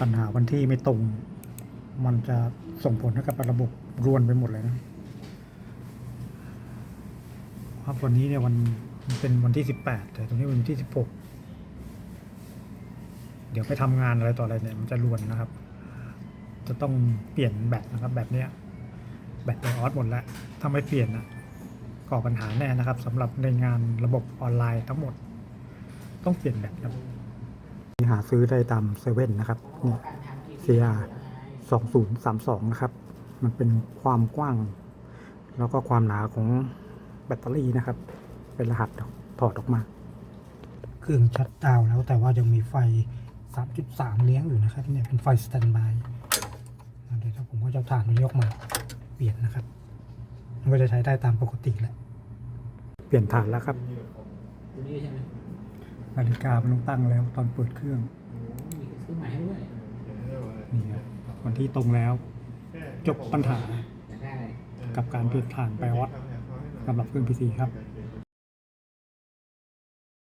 ปัญหาวันที่ไม่ตรง มันจะส่งผลให้กับระบบรวนไปหมดเลยนะเพราะวันนี้เนี่ยวันมันเป็นวันที่สิบแปดแต่ตรงนี้วันที่สิบหกเดี๋ยวไปทำงานอะไรต่ออะไรเนี่ยมันจะรวนนะครับ จะต้องเปลี่ยนแบตนะครับ แบบเนี้ยแบตไปออสหมดแล้วถ้าไม่เปลี่ยนนะก่อปัญหาแน่นะครับสำหรับในงานระบบออนไลน์ทั้งหมด ต้องเปลี่ยนแบตครับ หาซื้อได้ตามเซเว่นนะครับเนี่ย CR 2032 นะครับ มันเป็นความกว้าง แล้วก็ความหนาของแบตเตอรี่นะครับ เป็นรหัสถอดออกมา เครื่องชัดดาวน์แล้วแต่ว่ายังมีไฟ 3.3 เลี้ยงอยู่นะครับเนี่ยเป็นไฟสแตนบายเดี๋ยวผมก็จะเอาถ่านมันยกมาเปลี่ยนนะครับมันก็จะใช้ได้ตามปกติแหละ เปลี่ยนฐานแล้วครับตัว นี้ใช่ไหมนาฬิกามันต้องตั้งแล้วตอนเปิดเครื่องโอ้มีซื้อใหม่ให้ด้วยนี่ครับวันที่ตรงแล้ว จบปัญหาอยากได้อะไรกับการเปลี่ยนฐานไปออสสำหรับเครื่อง PC ครับอ